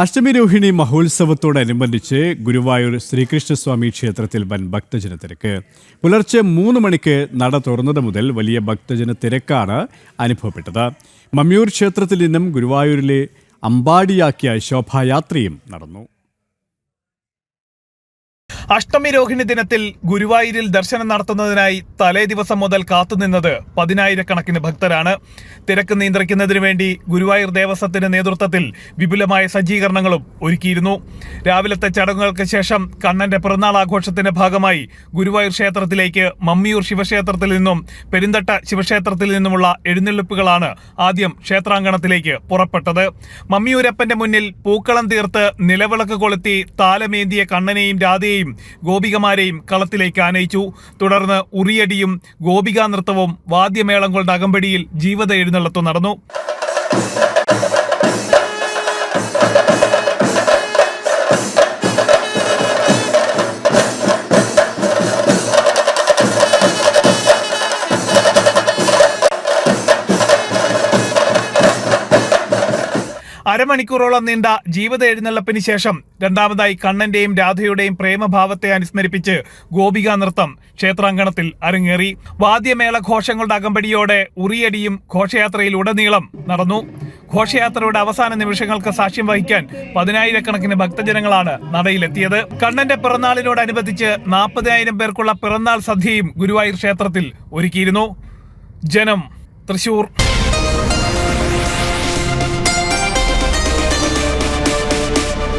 അഷ്ടമി രോഹിണി മഹോത്സവത്തോടനുബന്ധിച്ച് ഗുരുവായൂർ ശ്രീകൃഷ്ണസ്വാമി ക്ഷേത്രത്തിൽ വൻ ഭക്തജന തിരക്ക്. പുലർച്ചെ മൂന്ന് മണിക്ക് നട തുറന്നത് മുതൽ വലിയ ഭക്തജന തിരക്കാണ് അനുഭവപ്പെട്ടത്. മമ്മിയൂർ ക്ഷേത്രത്തിൽ നിന്നും ഗുരുവായൂരിലെ അമ്പാടിയാക്കിയ ശോഭായാത്രയും നടന്നു. അഷ്ടമി രോഹിണി ദിനത്തിൽ ഗുരുവായൂരിൽ ദർശനം നടത്തുന്നതിനായി തലേ ദിവസം മുതൽ കാത്തുനിന്നത് പതിനായിരക്കണക്കിന് ഭക്തരാണ്. തിരക്ക് നിയന്ത്രിക്കുന്നതിന് വേണ്ടി ഗുരുവായൂർ ദേവസ്വത്തിന്റെ നേതൃത്വത്തിൽ വിപുലമായ സജ്ജീകരണങ്ങളും ഒരുക്കിയിരുന്നു. രാവിലത്തെ ചടങ്ങുകൾക്ക് ശേഷം കണ്ണന്റെ പിറന്നാൾ ആഘോഷത്തിന്റെ ഭാഗമായി ഗുരുവായൂർ ക്ഷേത്രത്തിലേക്ക് മമ്മിയൂർ ശിവക്ഷേത്രത്തിൽ നിന്നും പെരിന്തട്ട ശിവക്ഷേത്രത്തിൽ നിന്നുമുള്ള എഴുന്നള്ളിപ്പുകളാണ് ആദ്യം ക്ഷേത്രാങ്കണത്തിലേക്ക് പുറപ്പെട്ടത്. മമ്മിയൂരപ്പന്റെ മുന്നിൽ പൂക്കളം തീർത്ത് നിലവിളക്ക് കൊളുത്തി താലമേന്തിയ കണ്ണനെയും രാധയെയും ഗോപികമാരെയും കളത്തിലേക്ക് ആനയിച്ചു. തുടർന്ന് ഉറിയടിയും ഗോപികാ നൃത്തവും വാദ്യമേളങ്ങളുടെ അകമ്പടിയിൽ ജീവിത എഴുന്നള്ളത്തു നടന്നു. അരമണിക്കൂറോളം നീണ്ട ജീവിത എഴുന്നള്ളപ്പിന് ശേഷം രണ്ടാമതായി കണ്ണന്റെയും രാധയുടെയും പ്രേമഭാവത്തെ അനുസ്മരിപ്പിച്ച് ഗോപിക നൃത്തം ക്ഷേത്രാങ്കണത്തിൽ അരങ്ങേറി. വാദ്യമേള ഘോഷങ്ങളുടെ അകമ്പടിയോടെ ഉറിയടിയും ഘോഷയാത്രയിൽ ഉടനീളം നടന്നു. ഘോഷയാത്രയുടെ അവസാന നിമിഷങ്ങൾക്ക് സാക്ഷ്യം വഹിക്കാൻ പതിനായിരക്കണക്കിന് ഭക്തജനങ്ങളാണ് നടയിലെത്തിയത്. കണ്ണന്റെ പിറന്നാളിനോടനുബന്ധിച്ച് നാൽപ്പതിനായിരം പേർക്കുള്ള പിറന്നാൾ സദ്യയും ഗുരുവായൂർ ക്ഷേത്രത്തിൽ ഒരുക്കിയിരുന്നു. ജനം തൃശൂർ.